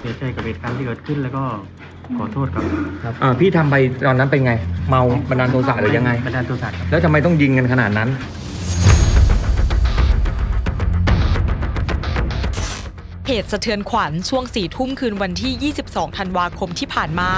เสียใจกับเหตุการณ์ที่เกิดขึ้นแล้วก็ขอโทษครับอ่าพี่ทำไปตอนนั้นเป็นไง เมาบันดาลโทสะหรือยังไง บันดาลโทสะครับแล้วทำไมต้องยิงกันขนาดนั้น เหตุสะเทือนขวัญช่วงสี่ทุ่มคืนวันที่ 22 ธันวาคมที่ผ่านมา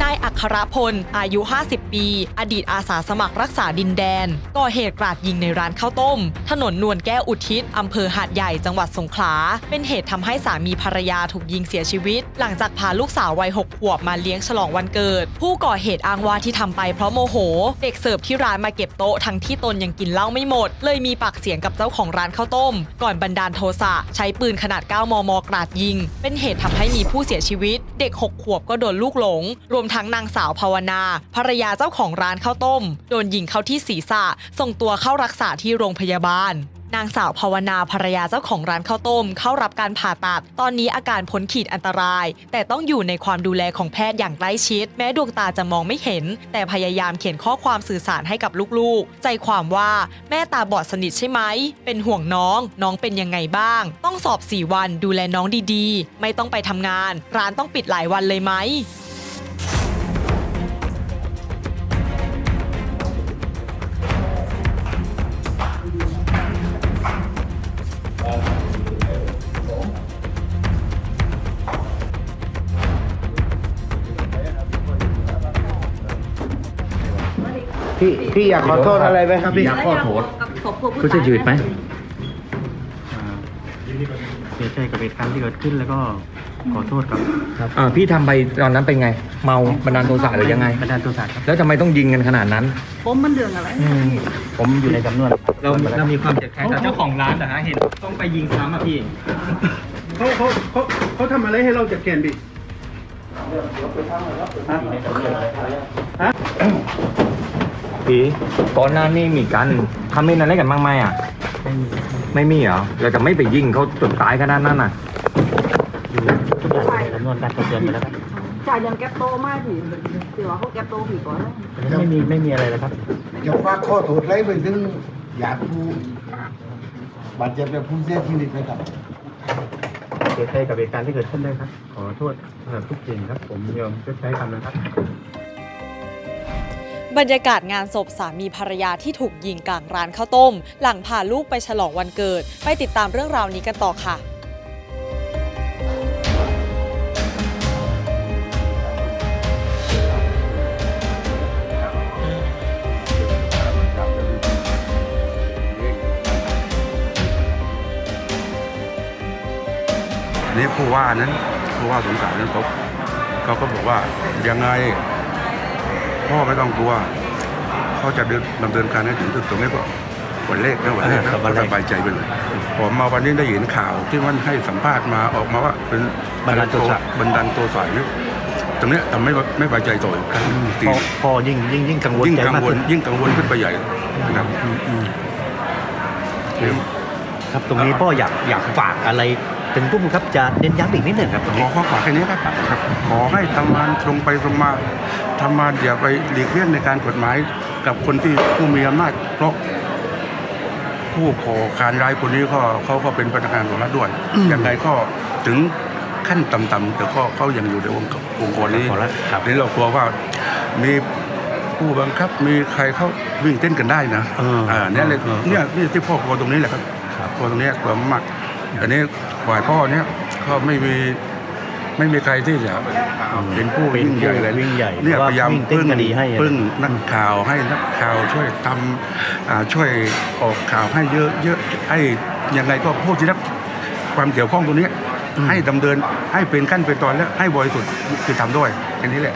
นายอัครพล อายุ 50 ปี อดีตอาสาสมัครรักษาดินแดน ก่อเหตุกราดยิงในร้านข้าวต้ม ถนนนวลแก้วอุทิศอำเภอหาดใหญ่จังหวัดสงขลา เป็นเหตุทำให้สามีภรรยาถูกยิงเสียชีวิต หลังจากพาลูกสาววัย6ขวบมาเลี้ยงฉลองวันเกิด ผู้ก่อเหตุอ้างว่าที่ทำไปเพราะโมโห เด็กเสิร์ฟที่ร้านมาเก็บโต๊ะทั้งที่ตนยังกินเหล้าไม่หมด เลยมีปากเสียงกับเจ้าของร้านข้าวต้ม ก่อนบันดาลโทสะใช้ปืนขนาด 9 มม กราดยิง เป็นเหตุทำให้มีผู้เสียชีวิต เด็ก 6 ขวบก็โดนลูกหลง รวมทั้งนางสาวภาวนา ภรรยาเจ้าของร้านข้าวต้ม โดนยิงเข้าที่ศีรษะ ส่งตัวเข้ารักษาที่โรงพยาบาลนางสาวภาวนาภรรยาเจ้าของร้านข้าวต้ม เข้ารับการผ่าตัด ตอนนี้อาการพ้นขีดอันตราย แต่ต้องอยู่ในความดูแลของแพทย์อย่างใกล้ชิด แม้ดวงตาจะมองไม่เห็น แต่พยายามเขียนข้อความสื่อสารให้กับลูกๆ ใจความว่าแม่ตาบอดสนิทใช่ไหม เป็นห่วงน้อง น้องเป็นยังไงบ้าง ต้องสอบ 4 วันดูแลน้องดีๆ ไม่ต้องไปทำงาน ร้านต้องปิดหลายวันเลยไหม พี่พี่อยากขอโทษอะไรไหมครับพี่ อยากขอโทษครอบครัวผู้ผู้เสียชีวิตไหมอ่าเสียใจกับเหตุการณ์ที่เกิดขึ้นแล้วก็ขอโทษครับอ่าพี่ทำไปตอนนั้นเป็นไง เมาบันดาลโทสะหรือยังไง บันดาลโทสะครับ แล้วทำไมต้องยิงกันขนาดนั้น ผมมันเรื่องอะไรผมอยู่ในสำนวนเราเรามีความเจ็บแค้นกับเจ้าของร้านเหรอฮะเห็นต้องไปยิงซ้ำอะพี่ เขาเขาเขาเขาทำอะไรให้เราจัดแกนพี่ ผีก่อนหน้านี้มีกันทำเมนอะไรกันบ้างไหมอะไม่มีเหรอเราจะไม่ไปยิงเขาจนตายขนาดนั้นอะ อยู่ทุกอย่างอยู่ในสำนวนการตักเตือนไปแล้วครับจ่ายยังแก๊ปโตมากผีถือว่าเขาแก๊ปโตผีก่อนแล้วอันนี้ไม่มีไม่มีอะไรเลยครับจะฝากข้อโทษอะไรไปถึงญาติผู้บาดเจ็บและผู้เสียชีวิตไหมครับ เสียใจกับเหตุการณ์ที่เกิดขึ้นด้วยครับ ขอโทษสำหรับทุกสิ่งครับ ผมยอมชดใช้กรรมนะครับ บรรยากาศงานศพสามีภรรยาที่ถูกยิงกลางร้านข้าวต้ม หลังพาลูกไปฉลองวันเกิด ไปติดตามเรื่องราวนี้กันต่อค่ะนนี้ผู้ว่านั้นผู้ว่าสงสารนั้นเขาเขาก็บอกว่ายังไง พ่อไม่ต้องกลัวเขาจะเดินดำเนินการให้ถึงที่สุดตรงนี้ก็วันเลขนะวันเลขนะก็สบายใจไปเลยผมมาวันนี้ได้เห็นข่าวที่มันให้สัมภาษณ์มาออกมาว่าเป็นบันดาลโทสะบันดาลโทสะเนี่ยตรงเนี้ยทำให้ไม่ไว้ใจต่ออีกครั้งตีพอพอยิ่งยิ่งยิ่งกังวลยิ่งใจกังมากวลขึ้นยิ่งกังวลขึ้นไปใหญ่นะครับครับตรงนี้พ่ออยากอยากฝากอะไร ถึงผู้บังคับจะเน้นย้ำอีกนิดหนึ่งครับตรงขอนี้ข้อขวาแค่นี้ครับครับ ขอให้ทำงานตรงไปตรงมาทำงานอย่าไปหลีกเลี่ยงในการกฎหมาย กับคนที่ผู้มีอำนาจเพราะผู้ก่อการร้ายคนนี้ก็เขาก็เป็นพนักงานของรัฐด้วยยังไงก็ถึงขั้นต่ำๆแต่ก็เขายังอยู่ในองค์องค์กรนี้ของรัฐครับ นี่เรากลัวว่ามีผู้บังคับมีใครเขาวิ่งเต้นกันได้นะเอออ่าเนี่ยเลยเออเนี่ยนี่ที่พ่อกลัวตรงนี้แหละครับกลัวตรงเนี้ยกลัวมาก อันนี้ฝ่ายพ่อเนี่ยก็ไม่มีไม่มีใครที่จะเป็นผู้ยิ่งใหญ่เลยวิ่งใหญ่เนี่ยว่าพยายามวิ่งเต้นพึ่งคดีให้อะพึ่งนักข่าวให้นักข่าวช่วยทำอ่าช่วยออกข่าวให้เยอะเยอะให้ยังไงก็ผู้ที่รับความเกี่ยวข้องตรงนี้ให้ดำเนินให้เป็นขั้นเป็นตอนและให้บริสุทธิ์คือทำด้วยแค่นี้แหละ